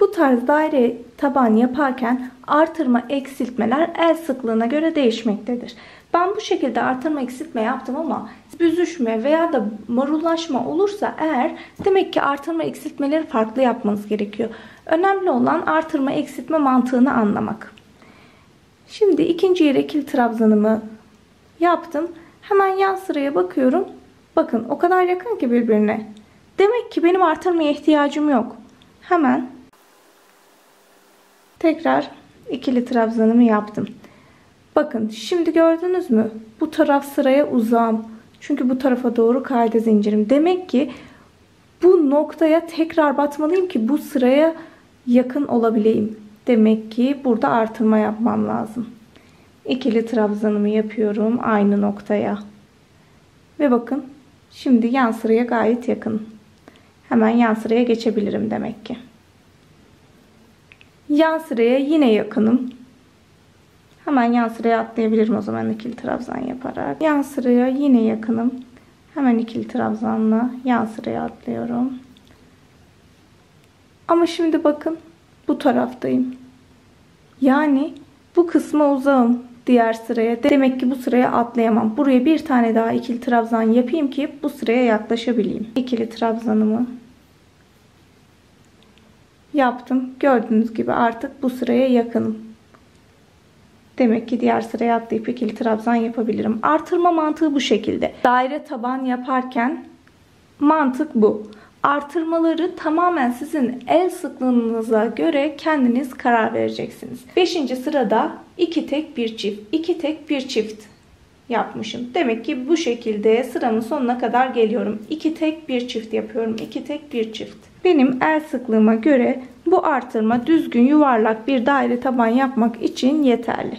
Bu tarz daire taban yaparken artırma eksiltmeler el sıklığına göre değişmektedir. Ben bu şekilde artırma eksiltme yaptım ama büzüşme veya da marullaşma olursa eğer demek ki artırma eksiltmeleri farklı yapmanız gerekiyor. Önemli olan artırma eksiltme mantığını anlamak. Şimdi ikinci yere ikili trabzanımı yaptım. Hemen yan sıraya bakıyorum. Bakın o kadar yakın ki birbirine. Demek ki benim artırmaya ihtiyacım yok. Hemen tekrar ikili trabzanımı yaptım. Bakın şimdi gördünüz mü? Bu taraf sıraya uzağım. Çünkü bu tarafa doğru kaydı zincirim. Demek ki bu noktaya tekrar batmalıyım ki bu sıraya yakın olabileyim. Demek ki burada artırma yapmam lazım. İkili trabzanımı yapıyorum aynı noktaya. Ve bakın şimdi yan sıraya gayet yakın. Hemen yan sıraya geçebilirim demek ki. Yan sıraya yine yakınım. Hemen yan sıraya atlayabilirim o zaman ikili trabzan yaparak. Yan sıraya yine yakınım. Hemen ikili trabzanla yan sıraya atlıyorum. Ama şimdi bakın bu taraftayım. Yani bu kısma uzağım diğer sıraya. Demek ki bu sıraya atlayamam. Buraya bir tane daha ikili trabzan yapayım ki bu sıraya yaklaşabileyim. İkili trabzanımı yaptım. Gördüğünüz gibi artık bu sıraya yakınım. Demek ki diğer sıraya atlayıp ikili trabzan yapabilirim. Artırma mantığı bu şekilde. Daire taban yaparken mantık bu. Artırmaları tamamen sizin el sıklığınıza göre kendiniz karar vereceksiniz. Beşinci sırada iki tek bir çift, iki tek bir çift yapmışım. Demek ki bu şekilde sıramın sonuna kadar geliyorum. İki tek bir çift yapıyorum. İki tek bir çift. Benim el sıklığıma göre bu artırma düzgün yuvarlak bir daire taban yapmak için yeterli.